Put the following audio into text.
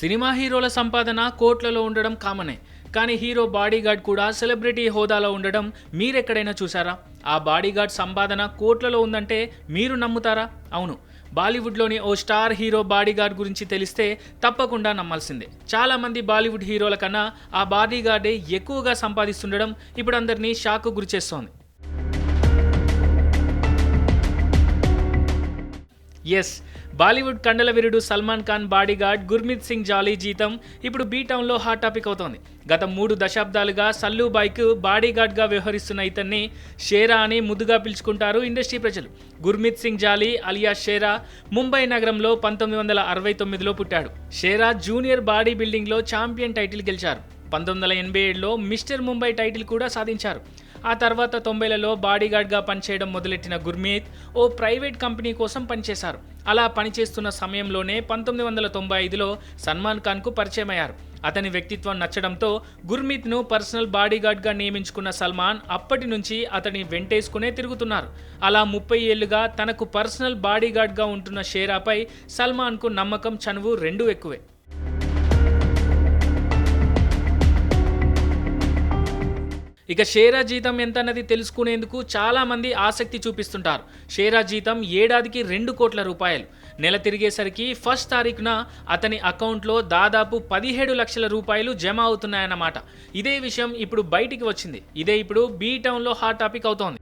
Cinema హీరోల సంపాదన కోట్లలో ఉండడం కామనే. కానీ హీరో బాడీగార్డ్ కూడా సెలబ్రిటీ హోదాలో ఉండడం మీరెక్కడైనా చూసారా ఆ బాడీగార్డ్ సంపాదన కోట్లలో ఉందంటే మీరు నమ్ముతారా? అవును. బాలీవుడ్లోని ఓ స్టార్ హీరో బాడీగార్డ్ గురించి తెలిస్తే తప్పకుండా నమ్మాల్సిందే. చాలామంది బాలీవుడ్ హీరోల కన్నా ఆ బాడీగార్డే ఎక్కువగా సంపాదిస్తుండడం ఇప్పుడు అందరినీ షాక్ గురిచేస్తోంది. ఎస్ బాలీవుడ్ కండల వీరుడు సల్మాన్ ఖాన్ బాడీగార్డ్ గుర్మీత్ సింగ్ జాలీ జీతం ఇప్పుడు బీ టౌన్లో హాట్ టాపిక్ అవుతోంది. గత మూడు దశాబ్దాలుగా సల్లుబాయ్కు బాడీగార్డ్గా వ్యవహరిస్తున్న ఇతన్ని షేరా అని ముద్దుగా పిలుచుకుంటారు ఇండస్ట్రీ ప్రజలు. గుర్మీత్ సింగ్ జాలీ అలియా షేరా ముంబై నగరంలో పంతొమ్మిది వందల అరవై తొమ్మిదిలో పుట్టాడు. షేరా జూనియర్ బాడీ బిల్డింగ్లో ఛాంపియన్ టైటిల్ గెలిచారు. పంతొమ్మిది వందల ఎనభై ఏడులో మిస్టర్ ముంబై టైటిల్ కూడా సాధించారు. ఆ తర్వాత తొంభైలలో బాడీగార్డ్గా పనిచేయడం మొదలెట్టిన గుర్మీత్ ఓ ప్రైవేట్ కంపెనీ కోసం పనిచేశారు. అలా పనిచేస్తున్న సమయంలోనే పంతొమ్మిది వందల తొంభై ఐదులో సల్మాన్ ఖాన్కు పరిచయం అయ్యారు అతని వ్యక్తిత్వం నచ్చడంతో గుర్మీత్ను పర్సనల్ బాడీగార్డ్గా నియమించుకున్న సల్మాన్ అప్పటి నుంచి అతని వెంటేసుకునే తిరుగుతున్నారు. అలా ముప్పై ఏళ్ళుగా తనకు పర్సనల్ బాడీగార్డ్గా ఉంటున్న షేరాపై సల్మాన్కు నమ్మకం చనువు రెండూ ఎక్కువే. ఇక షేరా జీతం ఎంత అన్నది తెలుసుకునేందుకు చాలా మంది ఆసక్తి చూపిస్తుంటారు. షేరా జీతం ఏడాదికి రెండు కోట్ల రూపాయలు. నెల తిరిగేసరికి ఫస్ట్ తారీఖున అతని అకౌంట్లో దాదాపు పదిహేడు లక్షల రూపాయలు జమ అవుతున్నాయన్నమాట. ఇదే విషయం ఇప్పుడు బయటికి వచ్చింది. ఇదే ఇప్పుడు బీ టౌన్లో హాట్ టాపిక్ అవుతోంది.